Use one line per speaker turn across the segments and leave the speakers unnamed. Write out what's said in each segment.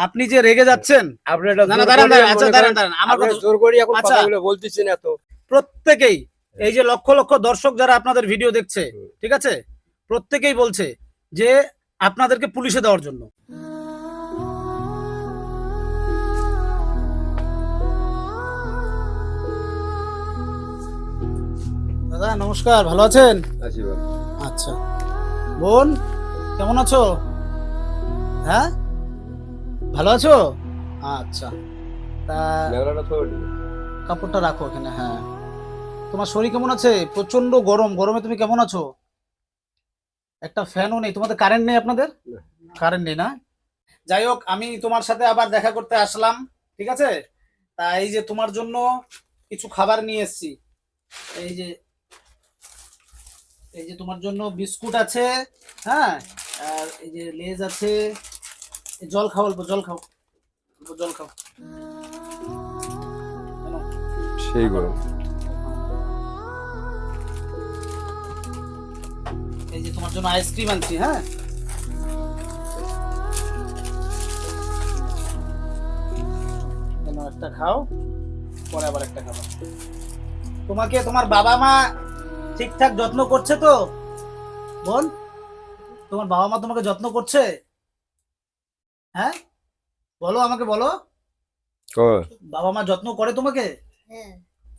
আপনি যে রেগে যাচ্ছেন
এটা
না আচ্ছা আচ্ছা। প্রত্যেকেই এই যে লক্ষ লক্ষ দর্শক যারা আপনাদের ভিডিও দেখছে ঠিক আছে? প্রত্যেকেই বলছে যে আপনাদেরকে পুলিশে দেওয়ার জন্য। দাদা নমস্কার ভালো আছেন?
আছি
আচ্ছা। বোন কেমন আছো? হ্যাঁ? ভালো আছো? আচ্ছা। তা। কাপড়টা রাখো এখানে হ্যাঁ। তোমার শরীর কেমন আছে? প্রচণ্ড গরম। গরমে তুমি কেমন আছো? একটা ফ্যানও নেই। তোমাদের কারেন্ট নেই আপনাদের? কারেন্ট নেই না? যাই হোক আমি তোমার সাথে আবার দেখা করতে আসলাম ঠিক আছে? তা এই যে তোমার জন্য কিছু খাবার নিয়ে এসেছি। এই যে এই যে তোমার জন্য বিস্কুট আছে হ্যাঁ? আর এই যে লেজ আছে জল খাও অল্প জল খাও। জল খাও। এই
সেই গরম।
এই যে তোমার জন্য আইসক্রিম আনছি হ্যাঁ? একটা খাও পরে আবার একটা খাব। তোমাকে তোমার বাবা মা ঠিকঠাক যত্ন করছে তো? বল তোমার বাবা মা তোমাকে যত্ন করছে? হ্যাঁ? বলো আমাকে বলো। বাবা মা যত্ন করে তোমাকে?
হ্যাঁ।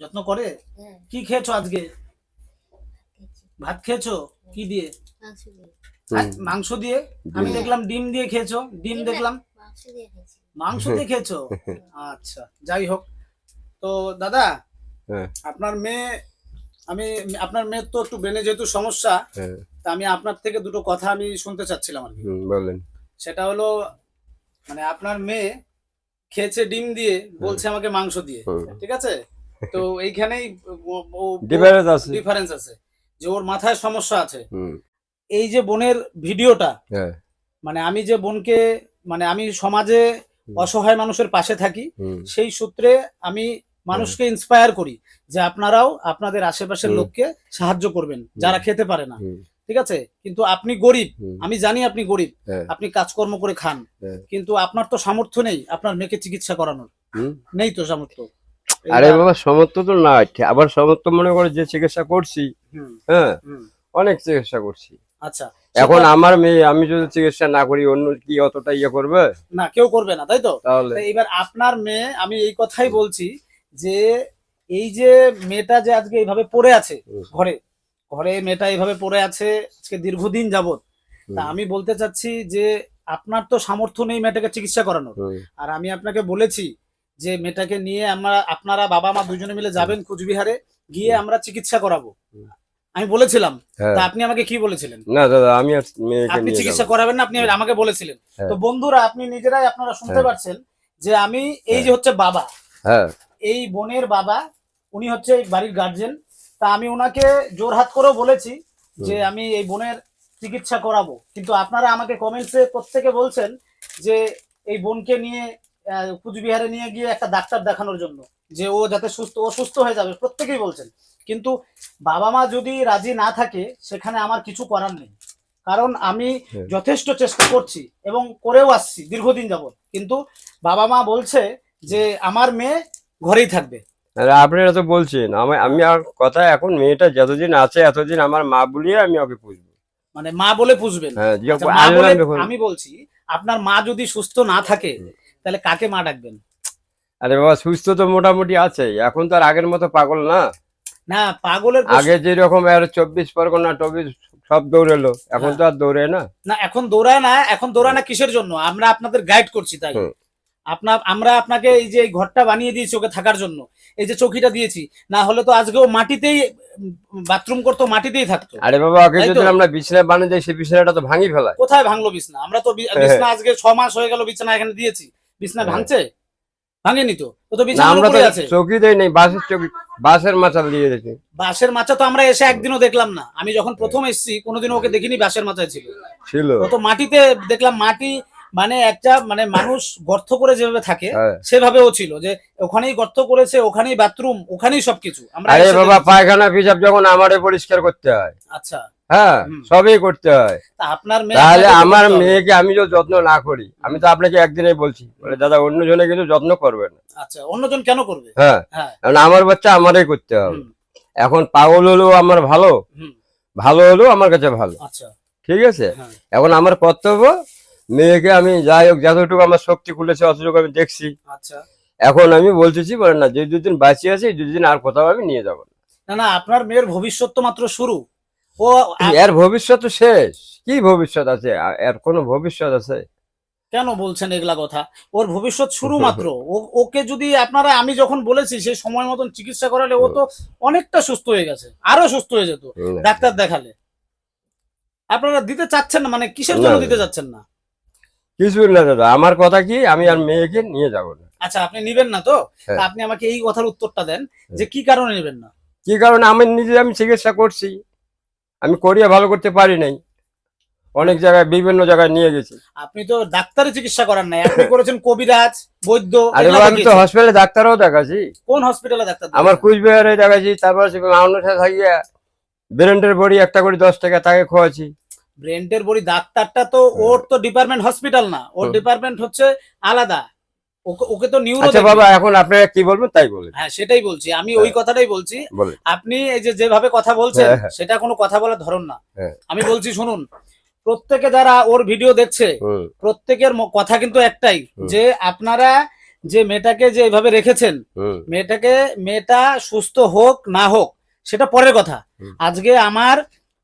যত্ন করে?
হ্যাঁ।
কি খেয়েছো আজকে? ভাত খেয়েছো। কি দিয়ে?
মাংস দিয়ে।
মাংস দিয়ে? আমি দেখলাম ডিম দিয়ে খেয়েছো। ডিম দেখলাম।
মাংস দিয়ে খেয়েছি।
আচ্ছা যাই হোক। তো দাদা
হ্যাঁ।
আপনার মেয়ে আমি আপনার মেয়ের তো একটু ব্রেনে যেহেতু সমস্যা
হ্যাঁ,
তা আমি আপনার থেকে দুটো কথা আমি শুনতে চাচ্ছিলাম আর কি।
বলেন।
সেটা হলো মানে আপনার মেয়ে খেয়েছে ডিম দিয়ে বলছে আমাকে মাংস দিয়ে। ঠিক আছে? তো এইখানেই
ডিফারেন্স আছে।
ডিফারেন্স আছে। যে ওর মাথায় সমস্যা আছে। এই যে বোনের ভিডিওটা
হ্যাঁ।
মানে আমি যে বোনকে মানে আমি সমাজে অসহায় মানুষের পাশে থাকি সেই সূত্রে আমি মানুষকে ইন্সপায়ার করি যে আপনারাও আপনাদের আশেপাশের লোককে সাহায্য করবেন যারা খেতে পারে না। ঠিক আছে? কিন্তু আপনি গরিব। আমি জানি আপনি গরিব।
হ্যাঁ,
আপনি কাজকর্ম করে খান।
হ্যাঁ।
কিন্তু আপনার তো সামর্থ্য নেই। আপনার মেয়েকে চিকিৎসা করানোর। নেই তো সামর্থ্য।
আরে বাবা সমর্থ তো না আবার সমর্থ মনে করে যে চিকিৎসা করছি। হ্যাঁ। অনেক চিকিৎসা করছি।
আচ্ছা।
এখন আমার মেয়ে আমি যদি চিকিৎসা না করি অন্য কি অতটা ইয়ে করবে?
না কেউ করবে না তাই তো?
তাহলে।
এবার আপনার মেয়ে আমি এই কথাই বলছি যে এই যে মেয়েটা যে আজকে এইভাবে পড়ে আছে ঘরে ঘরে মেয়েটা এইভাবে পড়ে আছে আজকে দীর্ঘদিন যাবত তা আমি বলতে চাচ্ছি যে আপনার তো সামর্থ্য নেই মেয়েটাকে চিকিৎসা করানোর। আর আমি আপনাকে বলেছি যে মেয়েটাকে নিয়ে আমরা আপনারা বাবা মা দুজনে মিলে যাবেন কুচবিহারে গিয়ে আমরা চিকিৎসা করাবো। আমি বলেছিলাম।
হ্যাঁ।
তা আপনি আমাকে কি বলেছিলেন?
না দাদা আমি
আপনি চিকিৎসা করাবেন না আপনি আমাকে বলেছিলেন।
হ্যাঁ।
তো বন্ধুরা আপনি নিজেরাই আপনারা শুনতে
হ্যাঁ।
পারছেন যে আমি এই যে হচ্ছে বাবা।
হ্যাঁ।
এই বোনের বাবা উনি হচ্ছে এই বাড়ির গার্জেন তা আমি ওনাকে জোরহাত করেও বলেছি যে আমি এই বোনের চিকিৎসা করাবো। কিন্তু আপনারা আমাকে কমেন্টসে প্রত্যেকে বলছেন যে এই বোনকে নিয়ে কুচবিহারে নিয়ে গিয়ে একটা ডাক্তার দেখানোর জন্য যে ও যাতে সুস্থ ও সুস্থ হয়ে যাবে প্রত্যেকেই বলছেন। কিন্তু বাবা মা যদি রাজি না থাকে সেখানে আমার কিছু করার নেই। কারণ আমি। যথেষ্ট চেষ্টা করছি এবং করেও আসছি দীর্ঘদিন যাবত কিন্তু বাবা মা বলছে যে আমার মেয়ে ঘরেই থাকবে।
আপনারা তো বলছেন। আমি আমি আর কথা এখন মেয়েটা যতদিন আছে এতদিন আমার মা বলিয়ে আমি ওকে পুষবো।
মানে মা বলে পুষবেন।
হ্যাঁ
আচ্ছা, আমি বলছি আপনার মা যদি সুস্থ না থাকে তাহলে কাকে মা ডাকবেন?
আরে বাবা সুস্থ তো মোটামুটি আছে। এখন তো আর আগের মতো পাগল না।
না পাগলের
আগে যেরকম আর চব্বিশ পরগনা টব্বিশ সব দৌড়েলো। এখন তো আর দৌড়ে না।
না এখন দৌড়ায় না এখন দৌড়ায় না কিসের জন্য? আমরা আপনাদের গাইড করছি তাই। আপনার আমরা আপনাকে এই যে ঘরটা বানিয়ে দিয়েছি ওকে থাকার জন্য এই যে চৌকিটা দিয়েছি না হলে তো আজকে ও মাটিতেই বাথরুম করতো মাটিতেই থাকতো।
আরে বাবা
তাই
যদি আমরা বিছানা বানিয়ে দেয় সেই বিছানাটা তো ভাঙি ফেলায়।
কোথায় ভাঙলো বিছনা? আমরা তো বি-
হ্যাঁ।
বিছনা আজকে ছ মাস হয়ে গেল বিছানা এখানে দিয়েছি। বিছনা
হ্যাঁ।
ভাঙছে? ভাঙেনি তো? ও তো বিছানার উপরে আছে।
চৌকি দেই নেই বাসের চৌকি বাসের মাচাল দিয়ে দিয়েছি।
বাঁশের মাচা তো আমরা এসে একদিনও দেখলাম না। আমি যখন প্রথম এসেছি কোনোদিন ওকে দেখিনি বাঁশের মাচায় ছিল।
ছিল।
ও তো মাটিতে দেখলাম মাটি মানে একটা মানে মানুষ গর্ত করে যেভাবে থাকে
হ্যাঁ।
সেভাবে ও ছিল যে ওখানেই গর্ত করেছে ওখানেই বাথরুম ওখানেই সবকিছু। আমরা
আরে বাবা পায়খানা পিসাব যখন আমারে পরিষ্কার করতে হয়।
আচ্ছা।
হ্যাঁ সবই করতে হয়।
আপনার
তাহলে আমার মেয়েকে আমি যদি যত্ন না করি আমি তো আপনাকে একদিনেই বলছি বলে দাদা অন্য জনে কিন্তু যত্ন করবে না।
আচ্ছা অন্যজন কেন করবে?
হ্যাঁ।
হ্যাঁ।
কারণ আমার বাচ্চা আমারই করতে হবে। এখন পাগল হলেও আমার ভালো ভালো হলেও আমার কাছে ভালো।
আচ্ছা।
ঠিক আছে?
হ্যাঁ।
এখন আমার কর্তব্য মেয়েকে আমি যাই হোক যতটুকু আমার শক্তি খুলেছে অতটুকু আমি দেখছি।
আচ্ছা।
এখন আমি বলতেছি বলে না যে দুদিন বাঁচিয়ে আছে দুদিন আর কোথাও আমি নিয়ে যাব না।
না আপনার মেয়ের ভবিষ্যৎ তো মাত্র শুরু। ও
এর ভবিষ্যৎ তো শেষ? কি ভবিষ্যৎ আছে? এর কোনো ভবিষ্যৎ আছে?
কেন বলছেন এগুলা কথা? ওর ভবিষ্যৎ শুরু মাত্র। ওকে যদি আপনারা আমি যখন বলেছি সেই সময় মতন চিকিৎসা করালে ও তো অনেকটা সুস্থ হয়ে গেছে আরও সুস্থ হয়ে যেত ডাক্তার দেখালে। আপনারা দিতে চাচ্ছেন না মানে কিসের জন্য। দিতে চাচ্ছেন না?
কিছু না দাদা আমার কথা কি? আমি আর মেয়েকে নিয়ে যাব না।
আচ্ছা আপনি নিবেন না তো?
হ্যাঁ।
আপনি আমাকে এই কথার উত্তরটা দেন যে কি কারণে নেবেন না?
কি কারণে? আমি নিজে আমি চিকিৎসা করছি। আমি করিয়ে ভালো করতে পারি নাই। অনেক জায়গায় বিভিন্ন জায়গায় নিয়ে গেছি।
আপনি তো ডাক্তারি চিকিৎসা করার নাই। আপনি করেছেন কবিরাজ বৈদ্য
আরে আমি তো হসপিটালে ডাক্তারও দেখাছি
কোন হসপিটালে ডাক্তার
আমার কুচবিহারে দেখাচ্ছি তারপর মানুষের থাকিয়া ব্রেন্ডের বড়ি একটা করে দশ টাকা তাকে খোয়াছি
ব্রেন্টের বড়ি ডাক্তারটা তো ওর তো ডিপার্টমেন্ট হসপিটাল না। ওর ডিপার্টমেন্ট হচ্ছে আলাদা। ওকে- তো নিউরো
আচ্ছা বাবা এখন আপনারা কি বলবেন তাই বলেন।
হ্যাঁ সেটাই বলছি। আমি ওই কথাটাই বলছি। আপনি এই যে যেভাবে কথা বলছেন
হ্যাঁ, হ্যাঁ।
সেটা কোনো কথা বলার ধরন না।
হ্যাঁ।
আমি বলছি শুনুন প্রত্যেকে যারা ওর ভিডিও দেখছে প্রত্যেকের কথা কিন্তু একটাই যে আপনারা যে মেয়েটাকে যে এভাবে রেখেছেন মেয়েটাকে মেয়েটা সুস্থ হোক না হোক সেটা পরের কথা। আজকে আমার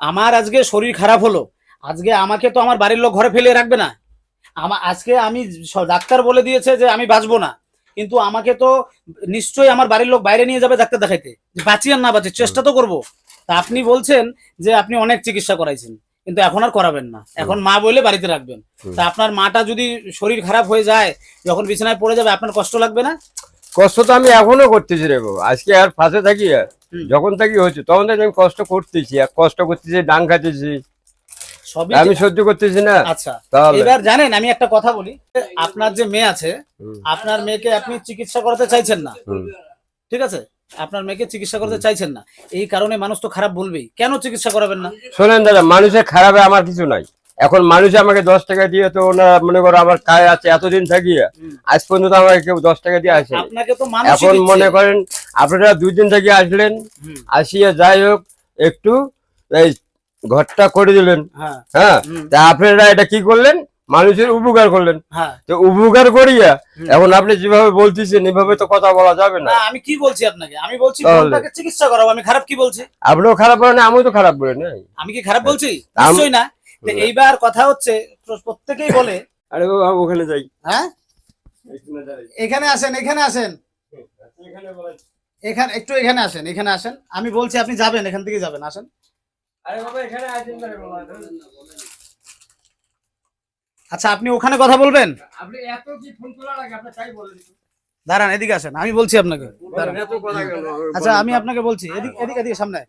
আমার আজকে শরীর খারাপ হলো আজকে আমাকে তো আমার বাড়ির লোক ঘরে ফেলে রাখবে না। আমার আজকে আমি ডাক্তার বলে দিয়েছে যে আমি বাঁচবো না। কিন্তু আমাকে তো নিশ্চয়ই আমার বাড়ির লোক বাইরে নিয়ে যাবে ডাক্তার দেখাইতে। বাঁচি আর না বাঁচি চেষ্টা তো করব। তা আপনি বলছেন যে আপনি অনেক চিকিৎসা করাইছেন কিন্তু এখন আর করাবেন না। এখন মা বলে বাড়িতে রাখবেন। তা আপনার মাটা যদি শরীর খারাপ হয়ে যায় যখন বিছানায় পড়ে যাবে আপনার কষ্ট লাগবে না?
কষ্ট তো আমি এখনও করতেছি রে বাবা। আজকে আর ফাঁসে থাকি আর। যখন থাকি হচ্ছে তখন থেকে আমি কষ্ট করতেছি আর কষ্ট করতেছি ডাং খাতেছি
সবই
আমি সহ্য করতেছি না।
আচ্ছা এবার জানেন আমি একটা কথা বলি। আপনার যে মেয়ে আছে আপনার মেয়েকে আপনি চিকিৎসা করাতে চাইছেন না। ঠিক আছে? আপনার মেয়েকে চিকিৎসা করতে চাইছেন না। এই কারণে মানুষ তো খারাপ বলবেই। কেন চিকিৎসা করাবেন না?
শোনেন দাদা মানুষের খারাপে আমার কিছু নাই। এখন মানুষ আমাকে দশ টাকা দিয়ে তো ওনারা মনে করো আমার কাজ আছে এতদিন থাকি
হুম।
আজ পর্যন্ত আমাকে কেউ দশ টাকা দিয়ে আসে
আপনাকে তো
এখন মনে করেন আপনারা দুই দিন থেকে আসলেন। আসিয়া যাই হোক একটু এই ঘরটা করে দিলেন।
হ্যাঁ।
হ্যাঁ? তা আপনারা এটা কি করলেন? মানুষের উপকার করলেন।
হ্যাঁ।
তো উপকার করিয়া এখন আপনি যেভাবে বলতেছেন এভাবে তো কথা বলা যাবে না।
না আমি কি বলছি আপনাকে? আমি বলছি? বোনটাকে চিকিৎসা করাবো আমি খারাপ কি বলছি?
আপনিও খারাপ বলেন আমিও তো খারাপ বলি নাই?
আমি কি খারাপ বলছি?
আম-
নিশ্চয়ই না। এইবার কথা হচ্ছে প্রত্যেকেই বলে।
আরে বাবা ওখানে যাই।
হ্যাঁ? এখানে আসেন এখানে আসেন। এখানে একটু এখানে আসেন এখানে আসেন। আমি বলছি আপনি যাবেন এখান থেকে যাবেন আসেন। আচ্ছা আপনি ওখানে কথা বলবেন?
আপনি এত কি ফোন করা লাগে আপনি তাই বলেন
দাঁড়ান এদিকে আসেন আমি বলছি আপনাকে। আচ্ছা আমি আপনাকে বলছি এদিক এদিক এদিকে সামনে।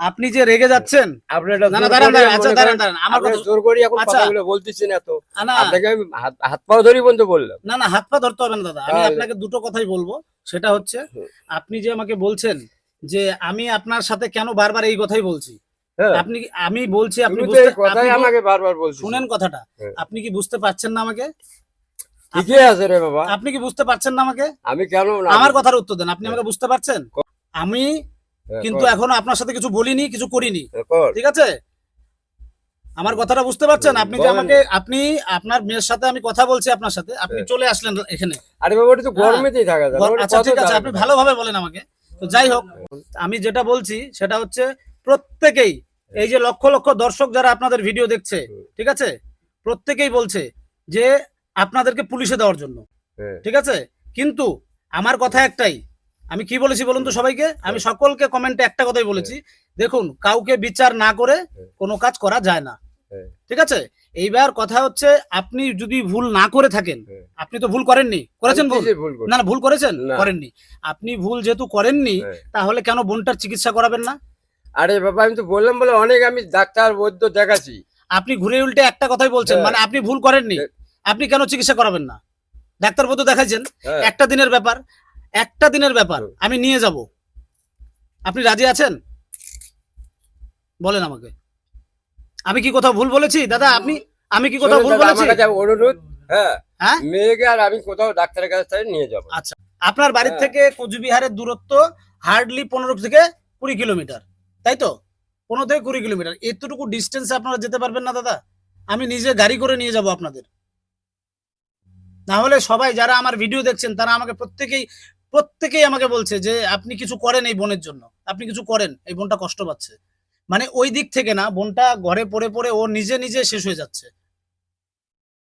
আপনি যে রেগে যাচ্ছেন না না দাঁড়ান দাঁড়ান দাঁড়ান
করেন,
দাঁড়ান আমার
জোর করি এখন। এত
আ, না
আপনাকে আমি হাত হাত পাও ধরি বন্ধু বললাম।
না না হাত পা ধরতে হবে না দাদা। আমি আপনাকে দুটো কথাই বলব। সেটা হচ্ছে আপনি যে আমাকে বলছেন যে আমি আপনার সাথে কেন বারবার এই কথাই বলছি?
হ্যাঁ।
আপনি আমি বলছি আপনি
কথাই আমাকে বারবার বলছেন
শুনেন কথাটা।
হ্যাঁ।
আপনি কি বুঝতে পারছেন না আমাকে?
ঠিকই আছে রে বাবা।
আপনি কি বুঝতে পারছেন না আমাকে?
আমি কেন
আমার কথার উত্তর দেন। আপনি আমাকে বুঝতে পারছেন? আমি
হ্যাঁ,
কিন্তু এখনও আপনার সাথে কিছু বলিনি কিছু করিনি।
হ্যাঁ,
ঠিক আছে? আমার কথাটা বুঝতে পারছেন? আপনি যে আমাকে আপনি আপনার মেয়ের সাথে আমি কথা বলছি আপনার সাথে আপনি
হ্যাঁ।
চলে আসলেন এখানে।
আরে বাবা তো গরমেতেই থাকা যায়।
আচ্ছা ঠিক আছে। আপনি ভালোভাবে বলেন আমাকে। তো যাই হোক আমি যেটা বলছি সেটা হচ্ছে প্রত্যেকেই এই যে লক্ষ লক্ষ দর্শক যারা আপনাদের ভিডিও দেখছে ঠিক আছে? প্রত্যেকেই বলছে যে আপনাদেরকে পুলিশে দেওয়ার জন্য
হ্যাঁ,
ঠিক আছে? কিন্তু আমার কথা একটাই আমি কি বলেছি বলুন তো সবাইকে? আমি সকলকে কমেন্টে একটা কথাই বলেছি দেখুন কাউকে বিচার না করে কোনো কাজ করা যায় না।
হ্যাঁ।
ঠিক আছে? এইবার কথা হচ্ছে আপনি যদি ভুল না করে থাকেন
হ্যাঁ।
আপনি তো ভুল করেননি। করেছেন ভুল? না না ভুল করেছেন? করেননি। আপনি ভুল যেহেতু করেননি
হ্যাঁ।
তাহলে কেন বোনটার চিকিৎসা করাবেন না?
আরে বাবা আমি তো বললাম বলে অনেক আমি ডাক্তার বৈদ্য দেখাচ্ছি।
আপনি ঘুরে উল্টে একটা কথাই বলছেন
হ্যাঁ।
মানে আপনি ভুল করেননি।
হ্যাঁ।
আপনি কেন চিকিৎসা করাবেন না? ডাক্তার বধু দেখাইছেন
হ্যাঁ।
একটা দিনের ব্যাপার একটা দিনের ব্যাপার আমি নিয়ে যাব। আপনি রাজি আছেন? বলেন আমাকে। আমি কি কোথাও ভুল বলেছি? দাদা আপনি আমি কি কোথাও ভুল বলেছি?
অনুরোধ হ্যাঁ
হ্যাঁ?
মেয়েকে আর আমি কোথাও ডাক্তারের কাছে নিয়ে যাব।
আচ্ছা আপনার বাড়ির
হ্যাঁ।
থেকে কোচবিহারের দূরত্ব হার্ডলি পনেরো থেকে কুড়ি কিলোমিটার তাই তো? পনেরো থেকে কুড়ি কিলোমিটার। এতটুকু ডিস্টেন্সে আপনারা যেতে পারবেন না দাদা। আমি নিজে গাড়ি করে নিয়ে যাব আপনাদের। না হলে সবাই যারা আমার ভিডিও দেখছেন তারা আমাকে প্রত্যেকেই প্রত্যেকেই আমাকে বলছে যে আপনি কিছু করেন এই বোনের জন্য। আপনি কিছু করেন এই বোনটা কষ্ট পাচ্ছে। মানে ওই দিক থেকে না বোনটা ঘরে পড়ে পড়ে ও নিজে নিজে শেষ হয়ে যাচ্ছে।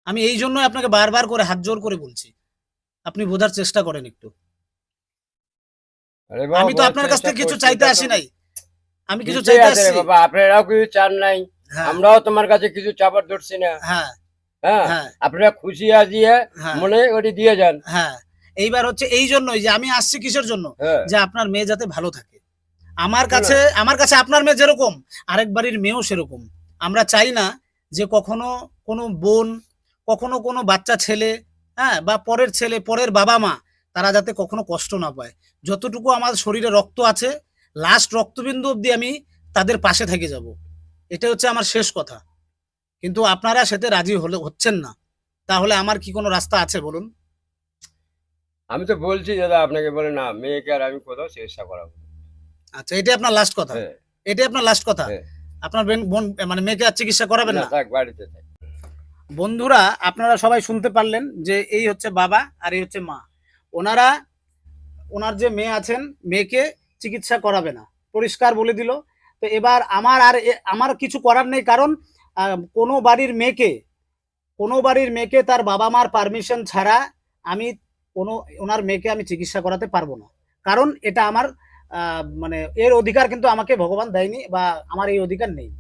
আমি এই জন্যই আপনাকে বারবার করে হাত জোর করে বলছি আপনি বোঝার চেষ্টা করেন একটু। আমি তো আপনার কাছ থেকে কিছু চাইতে আসি নাই। আমি কিছু চাইতে আসছি
বাবা আপনারাও কিছু চান নাই।
হ্যাঁ,
আমরাও তোমার কাছে কিছু চাপার ধরছি না।
হ্যাঁ।
হ্যাঁ
হ্যাঁ।
আপনারা খুশি আজিয়ে
হ্যাঁ।
মনে ওটি দিয়ে যান।
হ্যাঁ। এইবার হচ্ছে এই জন্যই যে আমি আসছি কিসের জন্য? যে আপনার মেয়ে যাতে ভালো থাকে। আমার কাছে আমার কাছে আপনার মেয়ে যেরকম আরেক বাড়ির মেয়েও সেরকম। আমরা চাই না যে কখনো কোনো বোন কখনো কোনো বাচ্চা ছেলে হ্যাঁ বা পরের ছেলে পরের বাবা মা তারা যাতে কখনো কষ্ট না পায়। যতটুকু আমার শরীরে রক্ত আছে লাস্ট রক্তবিন্দু অব্দি আমি তাদের পাশে থেকে যাব। এটা হচ্ছে আমার শেষ কথা। কিন্তু আপনারা সেতে রাজি হলে হচ্ছেন না। তাহলে আমার কি কোনো রাস্তা আছে বলুন?
আমি তো বলছি দাদা আপনাকে বলে না মেয়েকে আর আমি কোথাও চেষ্টা করাবো।
আচ্ছা এটাই আপনার লাস্ট কথা।
হ্যাঁ।
এটাই আপনার লাস্ট কথা?
হ্যাঁ।
আপনার বোন- মানে মেয়েকে আর চিকিৎসা করাবেন
না থাক বাড়িতে থাক।
বন্ধুরা আপনারা সবাই শুনতে পারলেন যে এই হচ্ছে বাবা আর এই হচ্ছে মা। ওনারা ওনার যে মেয়ে আছেন মেয়েকে চিকিৎসা করাবে না। পরিষ্কার বলে দিল। তো এবার আমার আর আমার কিছু করার নেই কারণ কোনো বাড়ির মেয়েকে কোনো বাড়ির মেয়েকে তার বাবা মার পারমিশন ছাড়া আমি কোনো ওনার মেয়েকে আমি চিকিৎসা করাতে পারব না। কারণ এটা আমার মানে এর অধিকার কিন্তু আমাকে ভগবান দেয়নি বা আমার এই অধিকার নেই।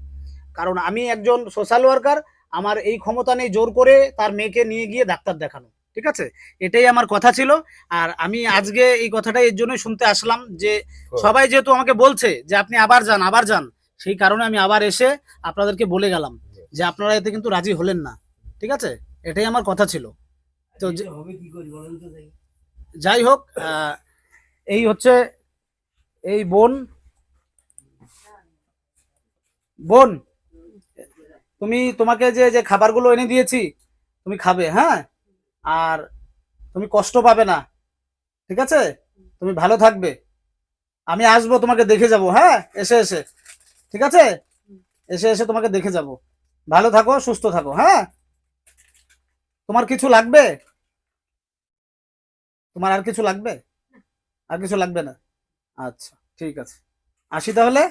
কারণ আমি একজন সোশ্যাল ওয়ার্কার আমার এই ক্ষমতা নেই জোর করে তার মেয়েকে নিয়ে গিয়ে ডাক্তার দেখানো ঠিক আছে? এটাই আমার কথা ছিল। আর আমি আজকে এই কথাটা এর জন্যই শুনতে আসলাম যে সবাই যেহেতু আমাকে বলছে যে আপনি আবার যান আবার যান সেই কারণে আমি আবার এসে আপনাদেরকে বলে গেলাম যে আপনারা এতে কিন্তু রাজি হলেন না ঠিক আছে? এটাই আমার কথা ছিল। তো যাই হোক এই হচ্ছে এই বোন বোন, তুমি তোমাকে যে যে খাবারগুলো এনে দিয়েছি, তুমি খাবে হ্যাঁ? আর তুমি কষ্ট পাবে না, ঠিক আছে? তুমি ভালো থাকবে। আমি আসব, তোমাকে দেখে যাব হ্যাঁ? এসে এসে, ঠিক আছে? এসে এসে তোমাকে দেখে যাব। ভালো থাকো, সুস্থ থাকো হ্যাঁ? তোমার কিছু লাগবে? তোমার আর কিছু লাগবে? আর কিছু লাগবে না? আচ্ছা ঠিক আছে। আসি তাহলে।